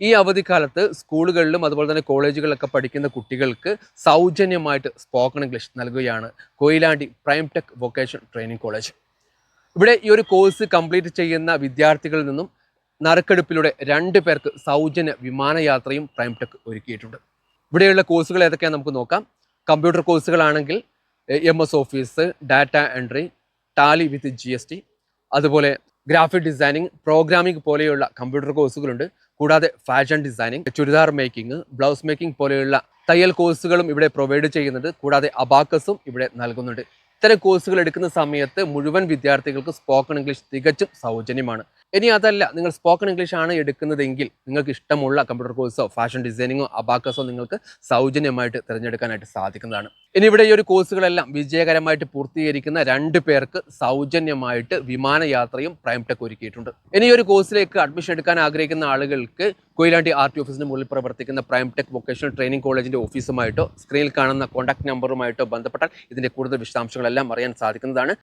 ഈ അവധിക്കാലത്ത് സ്കൂളുകളിലും അതുപോലെ തന്നെ കോളേജുകളിലൊക്കെ പഠിക്കുന്ന കുട്ടികൾക്ക് സൗജന്യമായിട്ട് സ്പോക്കൺ ഇംഗ്ലീഷ് നൽകുകയാണ് Koyilandy prime tech vocation training college ഇവിടെ ഈ ഒരു കോഴ്സ് കംപ്ലീറ്റ് ചെയ്യുന്ന വിദ്യാർത്ഥികളിൽ നിന്നും നറുക്കെടുപ്പിലൂടെ രണ്ട് പേർക്ക് സൗജന്യ വിമാനയാത്രയും പ്രൈം ടെക് ഒരുക്കിയിട്ടുണ്ട്. ഇവിടെയുള്ള കോഴ്സുകൾ ഏതൊക്കെയാണ് നമുക്ക് നോക്കാം. Computer കോഴ്സുകളാണെങ്കിൽ M S office data entry Tally with G അതുപോലെ ഗ്രാഫിക് ഡിസൈനിങ് പ്രോഗ്രാമിംഗ് പോലെയുള്ള കമ്പ്യൂട്ടർ കോഴ്സുകളുണ്ട് കൂടാതെ fashion designing churidar making blouse making പോലെയുള്ള തയ്യൽ കോഴ്സുകളും ഇവിടെ പ്രൊവൈഡ് ചെയ്യുന്നുണ്ട്. കൂടാതെ അബാക്കസും ഇവിടെ നൽകുന്നുണ്ട്. ഇത്തരം കോഴ്സുകൾ എടുക്കുന്ന സമയത്ത് മുഴുവൻ വിദ്യാർത്ഥികൾക്ക് സ്പോക്കൺ ഇംഗ്ലീഷ് തികച്ചും സൗജന്യമാണ്. ഇനി അതല്ല നിങ്ങൾ സ്പോക്കൺ ഇംഗ്ലീഷ് ആണ് എടുക്കുന്നതെങ്കിൽ നിങ്ങൾക്ക് ഇഷ്ടമുള്ള കമ്പ്യൂട്ടർ കോഴ്സോ ഫാഷൻ ഡിസൈനിങ്ങോ അബാക്കസോ നിങ്ങൾക്ക് സൗജന്യമായിട്ട് തിരഞ്ഞെടുക്കാനായിട്ട് സാധിക്കുന്നതാണ്. ഇനി ഇവിടെ ഈ ഒരു കോഴ്സുകളെല്ലാം വിജയകരമായിട്ട് പൂർത്തീകരിക്കുന്ന രണ്ട് പേർക്ക് സൗജന്യമായിട്ട് വിമാനയാത്രയും പ്രൈം ടെക് ഒരുക്കിയിട്ടുണ്ട്. ഇനി ഒരു കോഴ്സിലേക്ക് അഡ്മിഷൻ എടുക്കാൻ ആഗ്രഹിക്കുന്ന ആളുകൾക്ക് കൊയിലാണ്ടി ആർ ടി ഓഫീസിന് മുകളിൽ പ്രവർത്തിക്കുന്ന പ്രൈം ടെക് വൊക്കേഷണൽ ട്രെയിനിങ് കോളേജിന്റെ ഓഫീസുമായിട്ടോ സ്ക്രീനിൽ കാണുന്ന കോൺടാക്ട് നമ്പറുമായിട്ടോ ബന്ധപ്പെട്ടാൽ ഇതിന്റെ കൂടുതൽ വിശദാംശങ്ങളെല്ലാം അറിയാൻ സാധിക്കുന്നതാണ്.